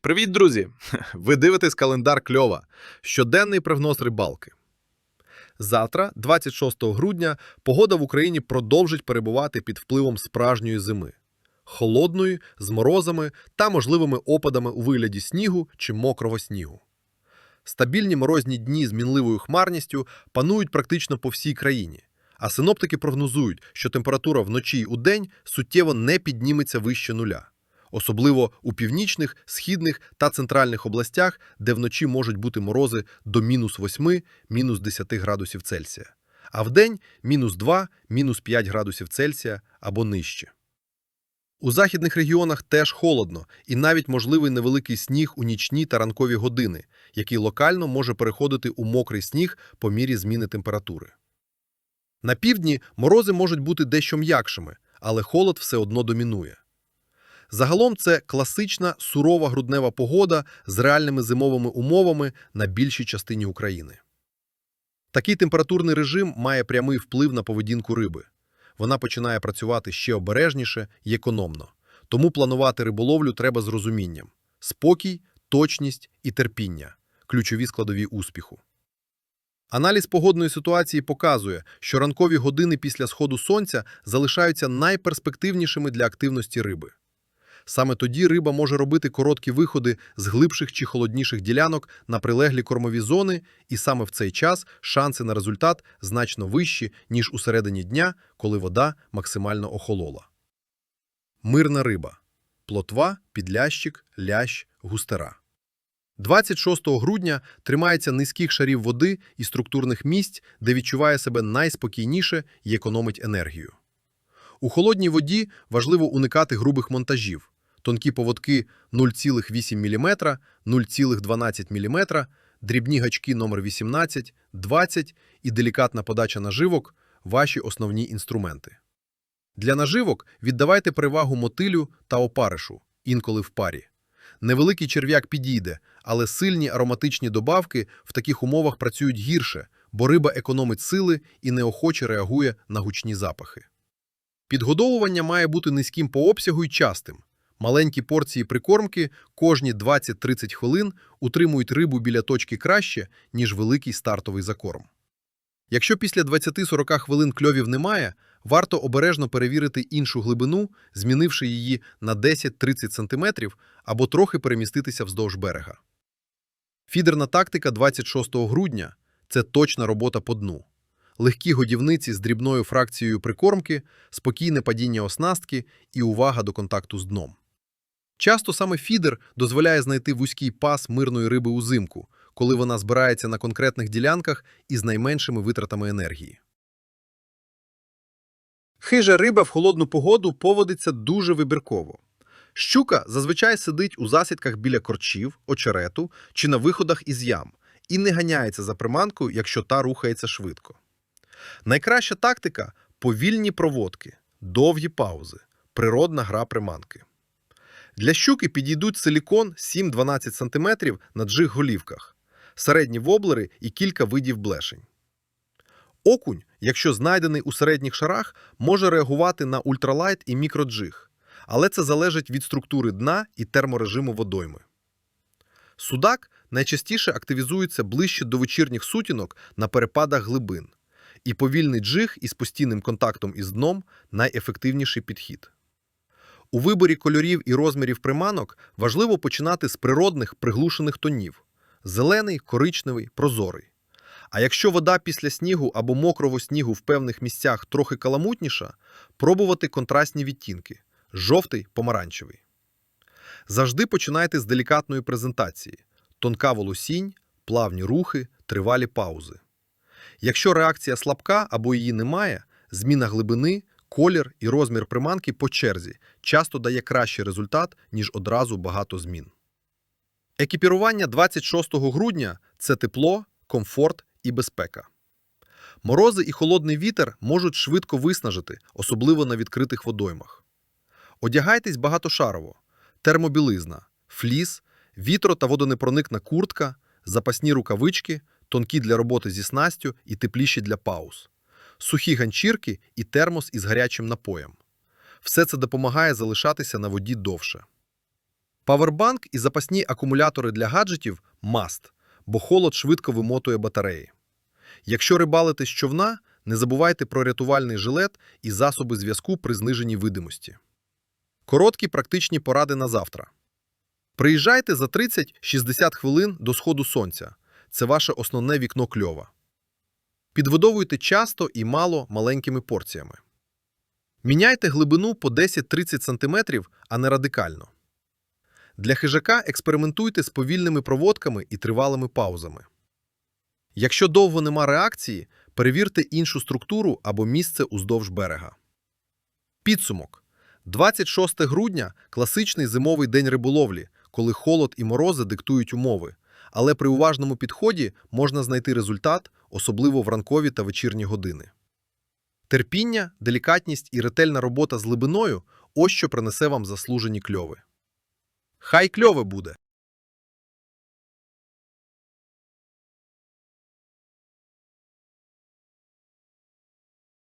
Привіт, друзі! Ви дивитесь календар кльова. Щоденний прогноз рибалки. Завтра, 26 грудня, погода в Україні продовжить перебувати під впливом справжньої зими. Холодної, з морозами та можливими опадами у вигляді снігу чи мокрого снігу. Стабільні морозні дні з мінливою хмарністю панують практично по всій країні, а синоптики прогнозують, що температура вночі й удень суттєво не підніметься вище нуля особливо у північних, східних та центральних областях, де вночі можуть бути морози до мінус 8, мінус 10 градусів Цельсія, а вдень мінус 2, мінус 5 градусів Цельсія або нижче. У західних регіонах теж холодно і навіть можливий невеликий сніг у нічні та ранкові години, який локально може переходити у мокрий сніг по мірі зміни температури. На півдні морози можуть бути дещо м'якшими, але холод все одно домінує. Загалом це класична сурова груднева погода з реальними зимовими умовами на більшій частині України. Такий температурний режим має прямий вплив на поведінку риби. Вона починає працювати ще обережніше і економно. Тому планувати риболовлю треба з розумінням: спокій, точність і терпіння ключові складові успіху. Аналіз погодної ситуації показує, що ранкові години після сходу сонця залишаються найперспективнішими для активності риби. Саме тоді риба може робити короткі виходи з глибших чи холодніших ділянок на прилеглі кормові зони, і саме в цей час шанси на результат значно вищі, ніж у середині дня, коли вода максимально охолола. Мирна риба. Плотва, підлящик, лящ, густера. 26 грудня тримається низьких шарів води і структурних місць, де відчуває себе найспокійніше і економить енергію. У холодній воді важливо уникати грубих монтажів тонкі поводки 0,8 мм, 0,12 мм, дрібні гачки номер 18, 20 і делікатна подача наживок – ваші основні інструменти. Для наживок віддавайте перевагу мотилю та опаришу, інколи в парі. Невеликий черв'як підійде, але сильні ароматичні добавки в таких умовах працюють гірше, бо риба економить сили і неохоче реагує на гучні запахи. Підгодовування має бути низьким по обсягу і частим. Маленькі порції прикормки кожні 20-30 хвилин утримують рибу біля точки краще, ніж великий стартовий закорм. Якщо після 20-40 хвилин кльовів немає, варто обережно перевірити іншу глибину, змінивши її на 10-30 см або трохи переміститися вздовж берега. Фідерна тактика 26 грудня це точна робота по дну. Легкі годівниці з дрібною фракцією прикормки, спокійне падіння оснастки і увага до контакту з дном. Часто саме фідер дозволяє знайти вузький пас мирної риби узимку, коли вона збирається на конкретних ділянках із найменшими витратами енергії. Хижа риба в холодну погоду поводиться дуже вибірково. Щука зазвичай сидить у засідках біля корчів, очерету чи на виходах із ям і не ганяється за приманкою, якщо та рухається швидко. Найкраща тактика повільні проводки, довгі паузи, природна гра приманки. Для щуки підійдуть силікон 7-12 см на джиг голівках, середні воблери і кілька видів блешень. Окунь, якщо знайдений у середніх шарах, може реагувати на ультралайт і мікроджиг, але це залежить від структури дна і терморежиму водойми. Судак найчастіше активізується ближче до вечірніх сутінок на перепадах глибин, і повільний джиг із постійним контактом із дном найефективніший підхід. У виборі кольорів і розмірів приманок важливо починати з природних приглушених тонів зелений, коричневий, прозорий. А якщо вода після снігу або мокрого снігу в певних місцях трохи каламутніша, пробувати контрастні відтінки жовтий, помаранчевий. Завжди починайте з делікатної презентації: тонка волосінь, плавні рухи, тривалі паузи. Якщо реакція слабка або її немає, зміна глибини, колір і розмір приманки по черзі часто дає кращий результат, ніж одразу багато змін. Екіпірування 26 грудня це тепло, комфорт і безпека. Морози і холодний вітер можуть швидко виснажити, особливо на відкритих водоймах. Одягайтесь багатошарово, термобілизна, фліс, вітро та водонепроникна куртка, запасні рукавички, тонкі для роботи зі снастю і тепліші для пауз, сухі ганчірки і термос із гарячим напоєм. Все це допомагає залишатися на воді довше. Павербанк і запасні акумулятори для гаджетів – маст, бо холод швидко вимотує батареї. Якщо рибалите з човна, не забувайте про рятувальний жилет і засоби зв'язку при зниженій видимості. Короткі практичні поради на завтра. Приїжджайте за 30-60 хвилин до сходу сонця. Це ваше основне вікно кльова. Підвидовуйте часто і мало маленькими порціями. Міняйте глибину по 10-30 см, а не радикально. Для хижака експериментуйте з повільними проводками і тривалими паузами. Якщо довго нема реакції, перевірте іншу структуру або місце уздовж берега. Підсумок. 26 грудня – класичний зимовий день риболовлі, коли холод і морози диктують умови. Але при уважному підході можна знайти результат, особливо в ранкові та вечірні години. Терпіння, делікатність і ретельна робота з глибиною – ось що принесе вам заслужені кльови. Хай кльове буде!